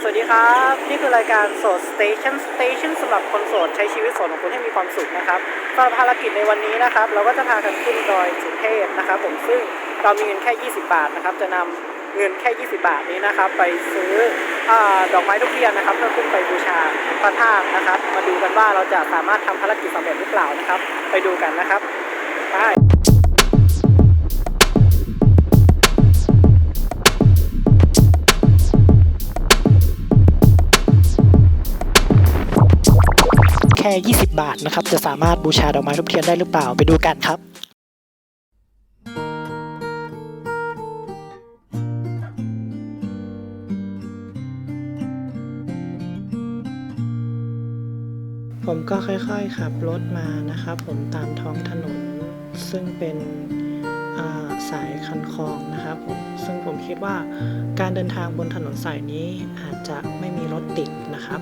สวัสดีครับ นี่คือรายการโสดสเตชันสเตชันสำหรับคนโสดใช้ชีวิตโสดของคุณให้มีความสุขนะครับสำหรับภารกิจในวันนี้นะครับ เราก็จะพากันขึ้นดอยสุเทพนะครับ ผมซึ่งเรามีเงินแค่ 20 บาทนะครับ จะนำเงินแค่ 20 บาทนี้นะครับ ไปซื้ออดอกไม้ทุกเทียนนะครับ เพื่อขึ้นไปบูชาพระธาตุนะครับ มาดูกันว่าเราจะสามารถทำภารกิจสำเร็จหรือเปล่านะครับ ไปดูกันนะครับไป 20 บาทนะครับ จะสามารถบูชาดอกไม้ทุบเทียนได้หรือเปล่าไปดูกันครับผมก็ค่อยๆขับรถมานะครับผมตามท้องถนน ซึ่งเป็นาสายคันคลองนะครับผมซึ่งผมคิดว่าการเดินทางบนถนนสายนี้อาจจะไม่มีรถติดนะครับ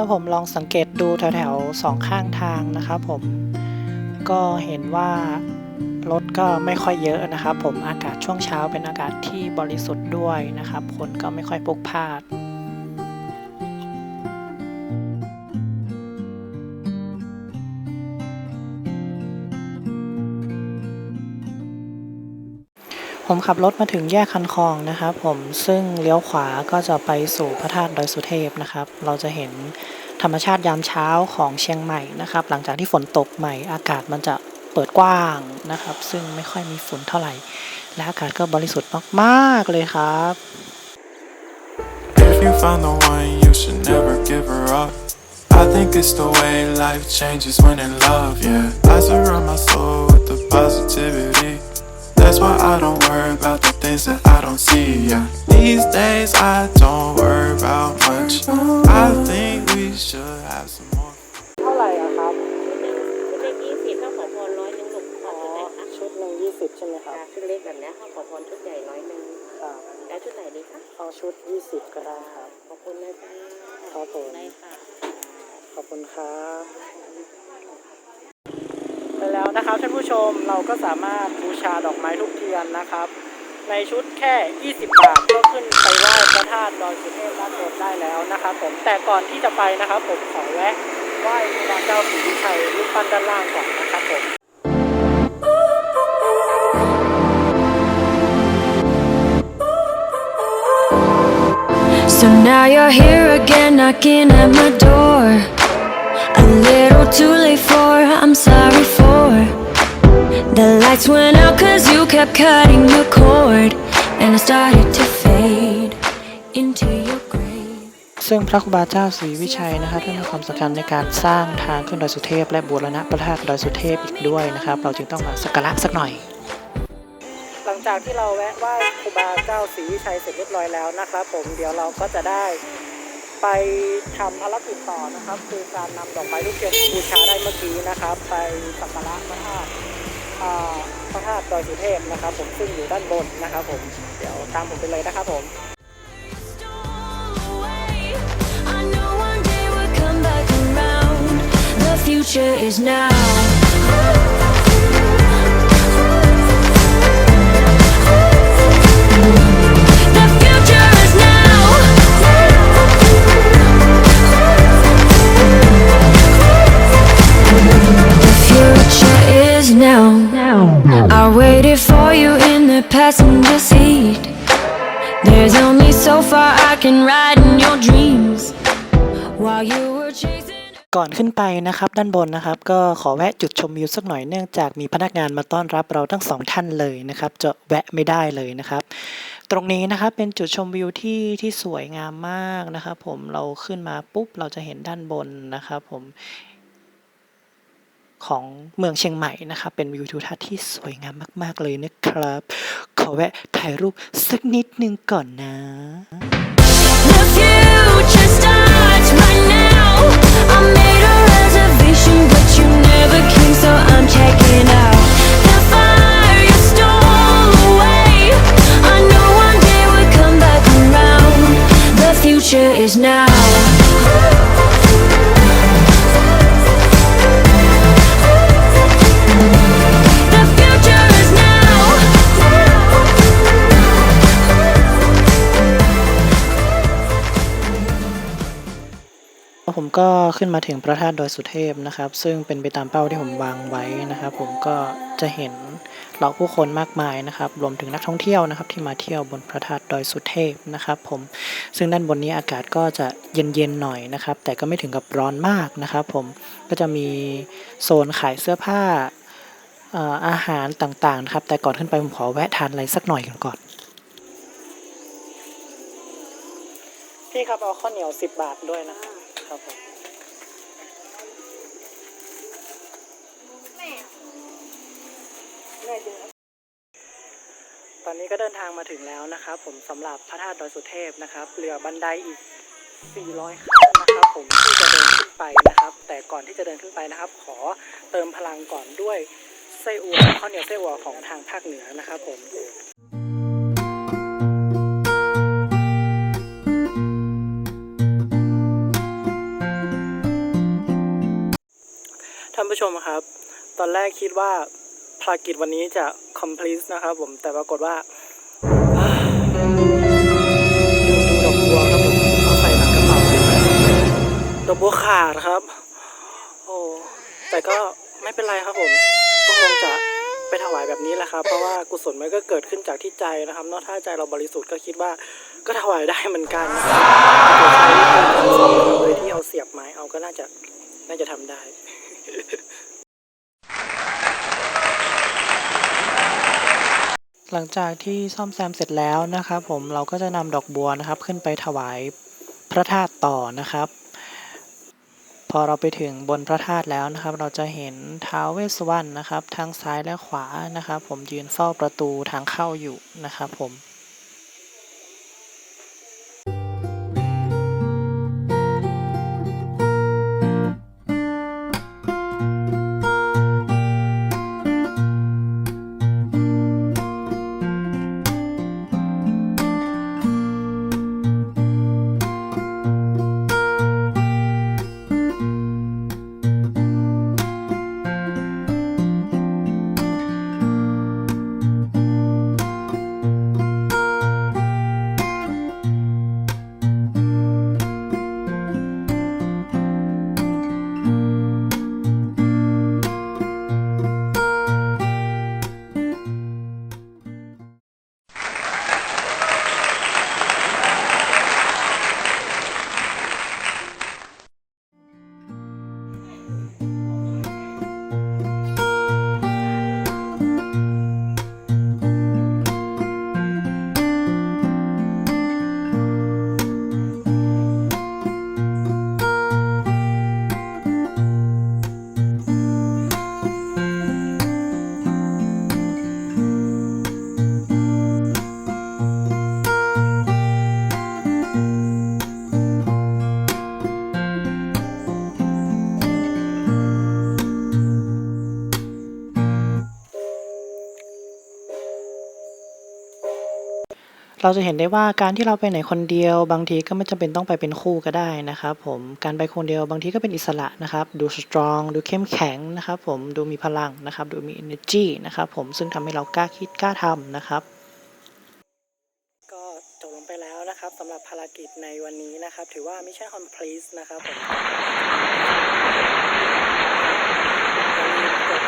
อผมลองสังเกตดูแถวๆสองข้างทางนะครับผมก็เห็นว่ารถก็ไม่ค่อยเยอะนะครับ ผมอากาศช่วงเช้าเป็นอากาศที่บริสุทธิ์ด้วยนะครับ คนก็ไม่ค่อยพลุกพล่าน ผมขับรถมาถึงแยกคันคลองนะครับผมซึ่งเลี้ยวขวาก็จะไปสู่พระธาตุดอยสุเทพนะครับ เราจะเห็นธรรมชาติยามเช้าของเชียงใหม่นะครับ หลังจากที่ฝนตกใหม่อากาศมันจะเปิดกว้างนะครับ ซึ่งไม่ค่อยมีฝุ่นเท่าไหร่ และอากาศก็บริสุทธิ์มากๆเลยครับ If you find the one, you should never give her up. I think it's the way life changes when in love, yeah. I surround my soul with the positivity. That's why I don't worry about the things that I don't see, yeah. These days I don't worry about much. I think we should have some more. เท่าไหร่อะครับ ชุดหนึ่งชุดเล็กยี่สิบถ้าขอพรร้อยหนึ่งลูกขอชุดไหนคะชุดหนึ่งยี่สิบใช่ไหมครับค่ะชุดเล็กแบบเนี้ยถ้าขอพรชุดใหญ่ร้อยหนึ่งครับ แล้วชุดไหนดีคะเอาชุดยี่สิบก็ได้ครับ ขอบคุณนะจ๊ะครับผม ได้ค่ะ ขอบคุณครับ ไปแล้วนะครับท่านผู้ชมเราก็สามารถบูชาดอกไม้ทุกเทียนนะครับ ในชุดแค่ 20 บาทก็ขึ้นไปไหว้พระธาตุดอยสุเทพด้านบนได้แล้วนะครับผมแต่ก่อนที่จะไปนะครับผมขอแวะไหว้ครูบาเจ้าศรีวิชัยรูปปั้นด้านล่างก่อนนะครับผม The lights went out cause you kept cutting the cord. And I started to fade into your grave. ซึ่งพระครูบาเจ้าศรีวิชัยนะครับท่านมีความสำคัญในการสร้างทางขึ้นดอยสุเทพ และบูรณะพระธาตุดอยสุเทพอีกด้วยนะครับ เราจึงต้องมาสักการะสักหน่อย หลังจากที่เราแวะไหว้ครูบาเจ้าศรีวิชัยเสร็จเรียบร้อยแล้วนะครับผมเดี๋ยวเราก็จะได้ไปทำภารกิจต่อนะครับ คือการนำดอกไม้ทุกเทียนที่บูชาได้เมื่อกี้นะครับ ไปสักการะพระธาตุ พระธาตุดอยสุเทพนะครับ ผมซึ่งอยู่ด้านบนนะครับ ผมเดี๋ยวตามผมไปเลยนะครับผม The future is now. Waited for you in the passenger seat. There's only so far I can ride in your dreams while you were chasing. ก่อนขึ้นไปนะครับด้านบนนะครับ ก็ขอแวะจุดชมวิวสักหน่อยเนื่องจากมีพนักงานมาต้อนรับเราทั้งสองท่านเลยนะครับ จะแวะไม่ได้เลยนะครับ ตรงนี้นะครับเป็นจุดชมวิวที่ที่สวยงามมากนะครับ ผมเราขึ้นมาปุ๊บเราจะเห็นด้านบนนะครับ ผม ของเมืองเชียงใหม่นะครับเป็นวิวทิวทัศน์ที่สวยงามมาก ๆ เลยนะครับ ขอแวะถ่ายรูปสักนิดนึงก่อนนะ The future starts right now. I made a reservation, but you never came, so I'm checking out. The fire you stole away. I know one day we'll come back around. The future is now. ก็ขึ้นมาถึงพระธาตุดอยสุเทพนะครับ ซึ่งเป็นไปตามเป้าที่ผมวางไว้นะครับ ผมก็จะเห็นเหล่าผู้คนมากมายนะครับ รวมถึงนักท่องเที่ยวนะครับ ที่มาเที่ยวบนพระธาตุดอยสุเทพนะครับ ผมซึ่งด้านบนนี้อากาศก็จะเย็นๆหน่อยนะครับ แต่ก็ไม่ถึงกับร้อนมากนะครับ ผมก็จะมีโซนขายเสื้อผ้าอาหารต่างๆนะครับ แต่ก่อนขึ้นไปผมขอแวะทานอะไรสักหน่อยกันก่อนพี่ครับเอาข้าวเหนียวสิบบาทด้วยนะครับ ครับตอนนี้ก็เดินทางมาถึงแล้วนะครับ ผมสำหรับพระธาตุดอยสุเทพนะครับ เหลือบันไดอีก 400 ขั้นนะครับ ผมที่จะเดินขึ้นไปนะครับ แต่ก่อนที่จะเดินขึ้นไปนะครับ ขอเติมพลังก่อนด้วยไส้อั่วข้าวเหนียวไส้อั่วของทางภาคเหนือนะครับ ผมท่านผู้ชมครับ ตอนแรกคิดว่า ภารกิจวันนี้จะ complete นะครับผมแต่ปรากฏว่าดูดอกบัวครับผมเอาใส่หลังกระเป๋าดอกบัวขาดครับ โอ้แต่ก็ไม่เป็นไรครับผม ก็คงจะไปถวายแบบนี้แหละครับ เพราะว่ากุศลมันก็เกิดขึ้นจากที่ใจนะครับนอกถ้าใจเราบริสุทธิ์ก็คิดว่าก็ถวายได้เหมือนกันนะครับโดยที่เอาเสียบไม้เอาก็น่าจะน่าจะทำได้ หลังจากที่ซ่อมแซมเสร็จแล้วนะครับผมเราก็จะนำดอกบัวนะครับ ขึ้นไปถวายพระธาตุต่อนะครับ พอเราไปถึงบนพระธาตุแล้วนะครับ เราจะเห็นท้าวเวสสวรรณนะครับ ทั้งซ้ายและขวานะครับ ผมยืนเฝ้าประตูทางเข้าอยู่นะครับผม เราจะเห็นได้ว่าการที่เราไปไหนคนเดียว บางทีก็ไม่จำเป็นต้องไปเป็นคู่ก็ได้นะครับผมการไปคนเดียวบางทีก็เป็นอิสระนะครับ ดูสตรอง ดูเข้มแข็งนะครับผมดูมีพลังนะครับ ดูมี energy นะครับผมซึ่งทำให้เรากล้าคิดกล้าทำนะครับก็จบลงไปแล้วนะครับสำหรับภารกิจในวันนี้นะครับ ถือว่าไม่ใช่ complete นะครับผมอย่าลืมกด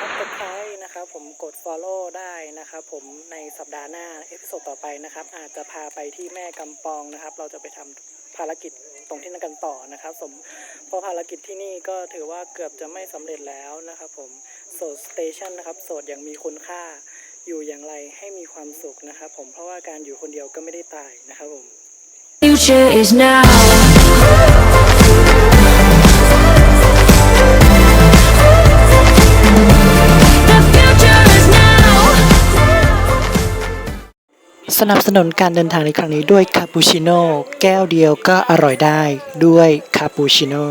subscribe นะครับผมกด follow ได้นะครับผมในสัปดาห์หน้าเอพิโซดต่อไปนะครับ อาจจะพาไปที่แม่กำปองนะครับ เราจะไปทำภารกิจตรงที่นั่นกันต่อนะครับสมเพราะภารกิจที่นี่ก็ถือว่าเกือบจะไม่สำเร็จแล้วนะครับผมโสดสเตชันนะครับโสดอย่างมีคุณค่าอยู่อย่างไรให้มีความสุขนะครับผมเพราะว่าการอยู่คนเดียวก็ไม่ได้ตายนะครับผม Future is now. สนับสนุนการเดินทางในครั้งนี้ด้วยคาปูชิโน่แก้วเดียวก็อร่อยได้ด้วยคาปูชิโน่